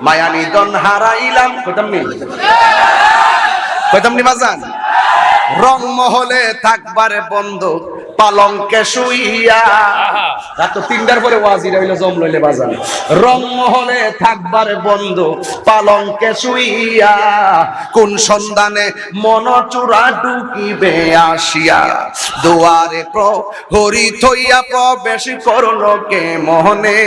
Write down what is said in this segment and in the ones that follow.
মায়ানি দন হারাইলাম। কইতাম নি কইতাম নি বাজান রং মহলে থাকবারে বন্ধ পালঙ্কে শুইয়া। রাত তিনটার পরে ওয়াজিরা হইল জম লইলে বাজান। রং মহলে থাকবারে বন্ধ পালঙ্কে শুইয়া। কোন সন্ধানে মন চূড়া ডুকিবে আসিয়া। দুয়ারে প্রহরি থইয়া প্রবেশ করল কে মোহনে?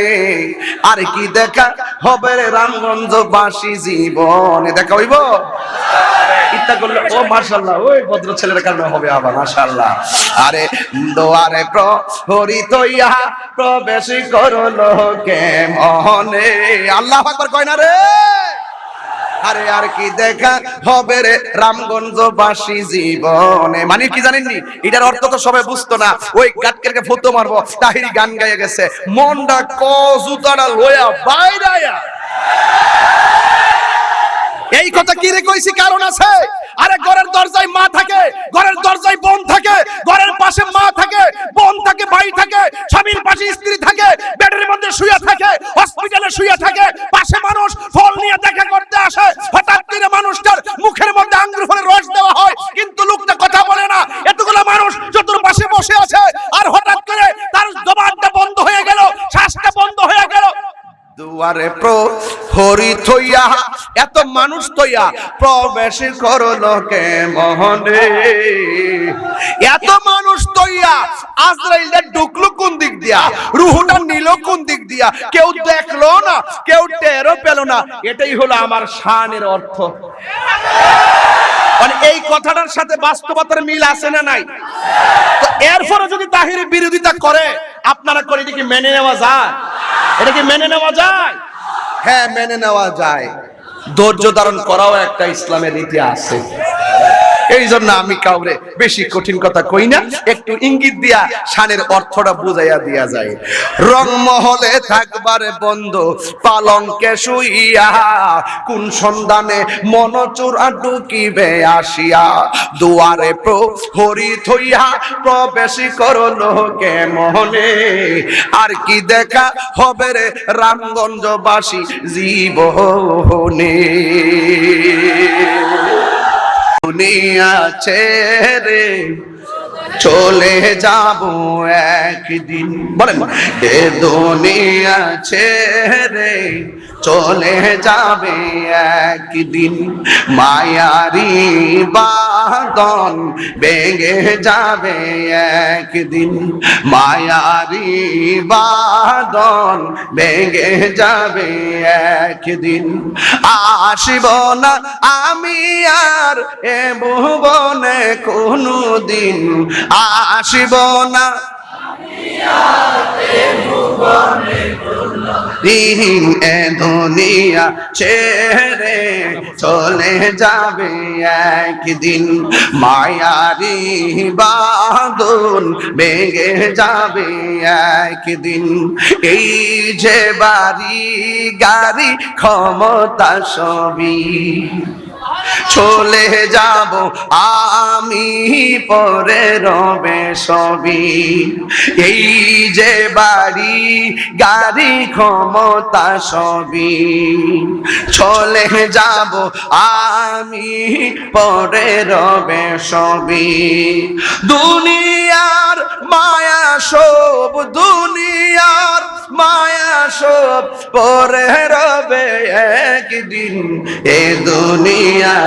আর কি দেখা হবে রামগঞ্জ বাসী জীবনে? দেখা হইব? ইত্যা করলে, ও মাশাল্লাহ ওই ভদ্র ছেলের কারণে হবে আবার মাশাল্লাহ আরে দোয়ারে প্রহরি তৈয়া প্রবেশ করল কে মহনে আল্লাহ আকবার কয় না রে? আরে আর কি দেখা হবে রে রামগঞ্জ বাসী জীবনে? মানে কি জানেননি? এটার অর্থ তো সবাই বুঝতো না। ওই গাটকেরকে ফটো মারবো, তাহিরি গান গাইয়ে গেছে। মনটা কজুতাটা লয়া বাইরায়া এই কথা কি রে কইছি? কারণ আছে। আরে ঘরের দরজায় মা থাকে, ঘরের দরজায় বোন থাকে, ঘরের পাশে মা থাকে, বোন থাকে, ভাই থাকে, স্বামীর পাশে স্ত্রী থাকে, বেডের মধ্যে শুয়ে থাকে, হসপিটালে শুয়ে থাকে, পাশে মানুষ ফল নিয়ে দেখা করতে আসে, হঠাৎ করে মানুষটার মুখের মধ্যে আঙ্গুর ফলে রস দেওয়া হয়, কিন্তু লোকটা কথা বলে না। এতগুলো মানুষ চতুর্পাশে বসে আছে, আর হঠাৎ করে তার জবানটা বন্ধ হয়ে গেল, শ্বাসটা বন্ধ হয়ে গেল। দুয়ারে প্রহরি থইয়া এত মানুষ থইয়া প্রবেশ করল কে মোহনে এত মানুষ থইয়া আজরাইলটা ঢুকলো কোন দিক দিয়া? রুহুটা নিল কোন দিক দিয়া? কেউ দেখল না, কেউ টেরও পেল না। এটাই হলো আমার শানের অর্থ। মানে এই কথাটার সাথে বাস্তবতার মিল আছে না নাই? তো এরপরে যদি তাহির বিরোধিতা করে, আপনারা করে এটা কি মেনে নেওয়া যায়? এটা কি মেনে নেওয়া যায়? হ্যাঁ মেনে নেওয়া যায়। ধৈর্য ধারণ করাও একটা ইসলামের ইতিহাস। আছে এই জন্য আমি কাউরে বেশি কঠিন কথা কই না, একটু ইঙ্গিত দিয়া শানের অর্থটা বুঝাইয়া দিয়া যায়। রং মহলে থাকবারে বন্ধ পালঙ্কে শুইয়া, কোন সন্ধানে মন চূড়া ঢুকিবে আসিয়া, দুয়ারে প্রহরি থইয়া প্রবেশ করল কে মহনে আর কি দেখা হবে রে রামগঞ্জবাসী জীবনে? দুনিয়া ছেড়ে চলে যাব একদিন। বলেন এ দুনিয়া ছেড়ে চলে যাবে একদিন। মায়ারি বাদন বেগে যাবে একদিন। মায়ারি বাদন বেগে যাবে একদিন। আসিব না আমি আর এ ভুবনে কোনো দিন আসিব না দুনিয়া ছেড়ে চলে যাবে একদিন। মায়ারি বাদন বেগে যাবে একদিন। এই যে বাড়ি গাড়ি ক্ষমতা সবই চলে যাব আমি পরে রবে সবই। এই যে বাড়ি, গাড়ি, ক্ষমতা সবই। চলে যাব আমি পরে রবে সবই। দুনিয়ার মায়া সব, দুনিয়ার মায়া সব পরে রবে একদিন। এ দুনিয়া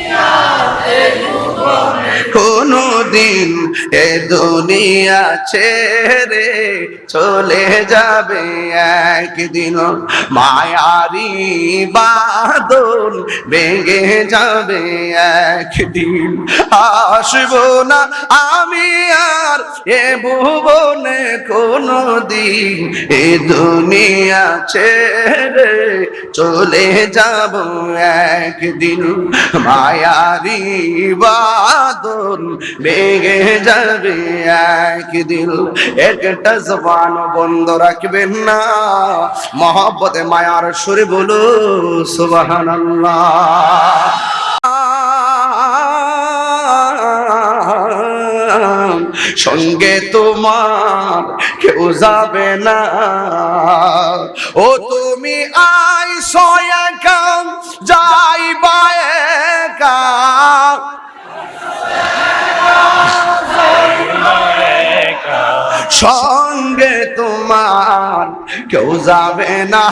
কোনো দিন এ দুনিয়া ছেড়ে চলে যাবে একদিন। মায়ারি বাদন ভেঙে যাবে একদিন। আসব না আমি আর এ ভুবনে কোনো দিন এ দুনিয়া ছেড়ে চলে যাব একদিন। মায়া মায়ারি বাদল বেগে যাবে একদিন একটা জবান বন্ধ রাখবেন না মহব্বতে মায়ার সুরে বলো সুবহানাল্লাহ সঙ্গে তোমার কেউ যাবে না ও তুমি আই সয়াকা যাইবা একা সঙ্গে তোমার কেউ যাবে না।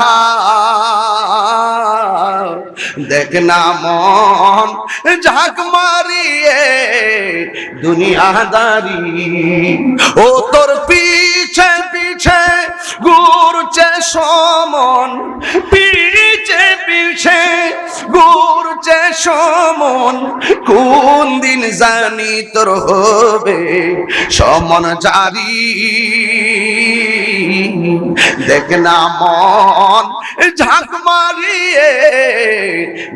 দেখ না মন ঝাঁক মারিয়ে দুনিয়াদারি। ও তোর পিছে পিছে ঘুরছে সমন, পিছে পিছে ঘুরছে সমন কোন দিন জানি তোর হবে সমন জারি। দেখ না মন, ঝাঁক মারিয়ে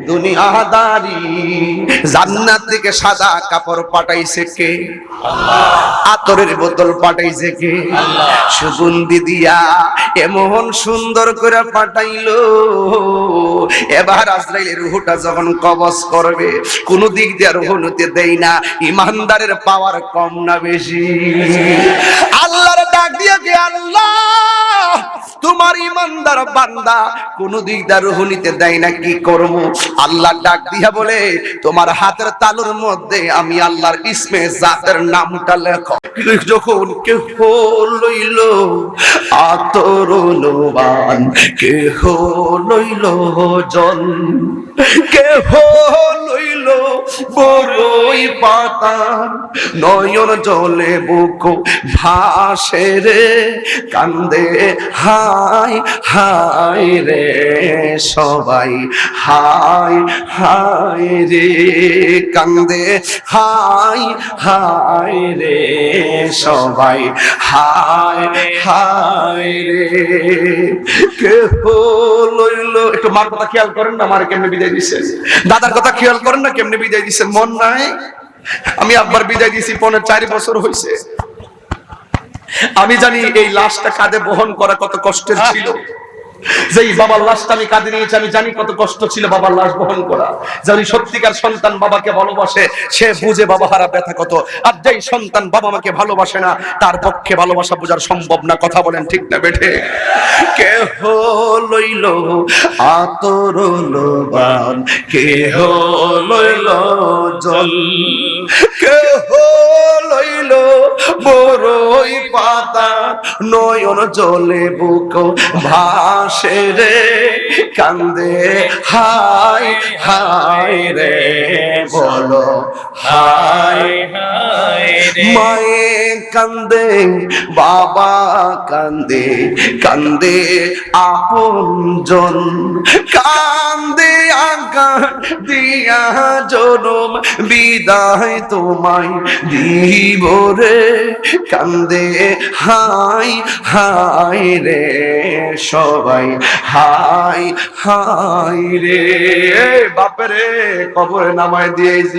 দুনিয়াদারি জান্নাত থেকে সাদা কাপড় পাঠাইছে কে? আতরের বোতল পাঠাইছে কে? সুগন্ধি দিয়া এমন সুন্দর করে পাঠাইলো। এবার আজরাইলের রুহুটা যখন কবজ করবে, কোন দিক দিয়ে রুহ নিতে দেই না, ইমানদারের পাওয়ার কম না বেশি। আল্লাহর তোমার ইমানদার বান্দা কোনো দিক দিয়ে রুহ নিতে দেয় না, কি করব? আল্লাহ ডাক দিয়া বলে, তোমার হাতের তালুর মধ্যে আমি আল্লাহর ইসমে জাতের নামটা লেখো। যখন কেহ লইল আতর লোবান কেহ লইল জল, কেহ লইল বড়ই পাতা নয়ন জলে বুক ভাসে রে, কান্দে হাই হাই রে সবাই হাই হাই রে কান্দে হাই হাই রে সবাই হাই হাই একটু মার কথা খেয়াল করেন না, মার কেমনে বিদায় দিচ্ছেন দাদার কথা খেয়াল করেন না, কেমনে বিদায় দিচ্ছেন মন নাই? আমি আব্বার বিদায় দিছি পনেরো চারি বছর হয়েছে আমি জানি এই লাশটা কাঁধে বহন করা কত কষ্টের ছিল। যেই বাবার লাশটা আমি কাঁধে নিয়েছি, আমি জানি কত কষ্ট ছিল বাবার লাশ বহন করা। জানি সত্যিকার সন্তান বাবাকে ভালোবাসে, সে বুঝে বাবা হারা ব্যথা কত। আর যেই সন্তান বাবা মাকে ভালোবাসে না, তার পক্ষে ভালোবাসা বোঝার সম্ভব না, কথা বলেন ঠিক না বেঠে। কেহ লইল আতর লোবান, কেহ লইল জল, কেহ লইল বড়ই পাতা, নয়ন জলে বুক ভাসে রে কান্দে হাই হাই রে বলো মায়ে কান্দে, বাবা কান্দে কান্দে আপন জন কান্দে আকার দিয়া জনম, বিদায় তোমায় দিব রে। কান্দে হাই হাই রে সবাই হাই হাই রে। বাপরে, কবরে নামায় দিয়েছি।